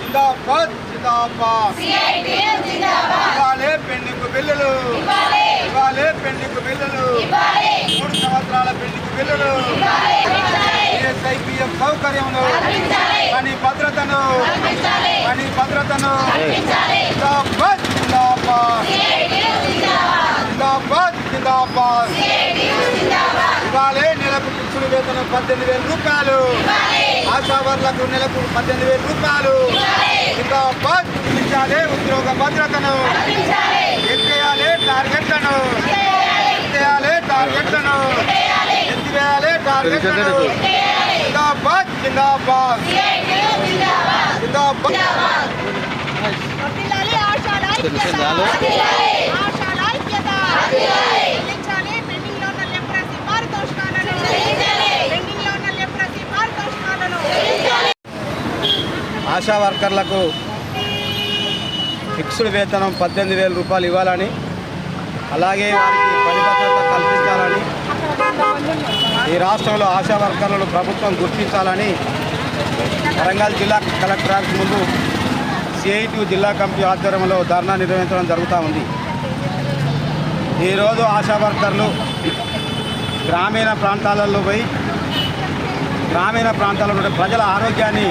జిందాబాద్. జిందాబాద్ ఇవాళే పెండింగ్ బిల్లులు. ఇవాళే పెండింగ్ బిల్లులు. మూడు సంవత్సరాల పెండింగ్ బిల్లులు. ఏఎస్ఐపిఎం సౌకర్యమును పని భద్రతను. పని భద్రతను. జిందాబాద్ జిందాబాద్ జిందాబాద్ ఇవాళే నెలకు ఫిక్స్డ్ వేతనం పద్దెనిమిది వేల రూపాయలు. ఆశావర్లకు నెలకు పద్దెనిమిది వేల రూపాయలు. జిందాబాద్ ఇచ్చాలే ఉద్యోగ భద్రతను. ఎత్తేయాలి టార్గెట్లను. ఎత్తేయాలి టార్గెట్లను. ఎత్తివేయాలి టార్గెట్లను. జిందాబాద్ జిందాబాద్. జిందాబాద్. వర్ధిల్లాలి ఆశా వర్కర్లకు ఫిక్స్డ్ వేతనం పద్దెనిమిది వేల రూపాయలు ఇవ్వాలని అలాగే వారికి పని భద్రత కల్పించాలని ఈ రాష్ట్రంలో ఆశా వర్కర్లను ప్రభుత్వం గుర్తించాలని వరంగల్ జిల్లా కలెక్టర్ ఆఫీస్ ముందు సిఐటి జిల్లా కమిటీ ఆధ్వర్యంలో ధర్నా నిర్వహించడం జరుగుతూ ఉంది. ఈరోజు ఆశా వర్కర్లు గ్రామీణ ప్రాంతాలలో పోయి గ్రామీణ ప్రాంతాల్లో ప్రజల ఆరోగ్యాన్ని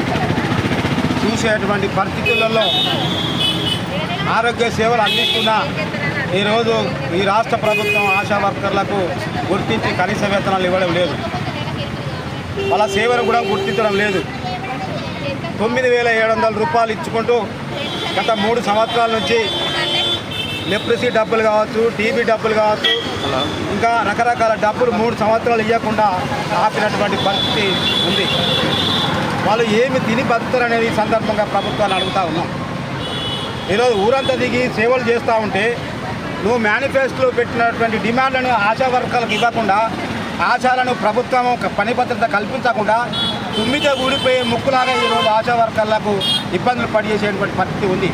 చూసేటువంటి పరిస్థితులలో ఆరోగ్య సేవలు అందిస్తున్న ఈరోజు ఈ రాష్ట్ర ప్రభుత్వం ఆశా వర్కర్లకు గుర్తించి కనీస వేతనాలు ఇవ్వడం లేదు. వాళ్ళ సేవను కూడా గుర్తించడం లేదు. తొమ్మిది వేల ఏడు వందల రూపాయలు ఇచ్చుకుంటూ గత మూడు సంవత్సరాల నుంచి లెప్రసీ డబ్బులు కావచ్చు టీబీ డబ్బులు కావచ్చు ఇంకా రకరకాల డబ్బులు మూడు సంవత్సరాలు ఇవ్వకుండా ఆపినటువంటి పరిస్థితి ఉంది. వాళ్ళు ఏమి తిని బతుకుతారనేది సందర్భంగా ప్రభుత్వాన్ని అడుగుతూ ఉన్నాం. ఈరోజు ఊరంతా దిగి సేవలు చేస్తూ ఉంటే నువ్వు మేనిఫెస్టోలో పెట్టినటువంటి డిమాండ్లను ఆశా వర్గాలకు ఇవ్వకుండా ఆశాలను ప్రభుత్వం పని భద్రత కల్పించకుండా తుమ్మితో ఊడిపోయే ముక్కులాగా ఈరోజు ఆశా వర్గాలకు ఇబ్బందులు పడిచేసేటువంటి పరిస్థితి ఉంది.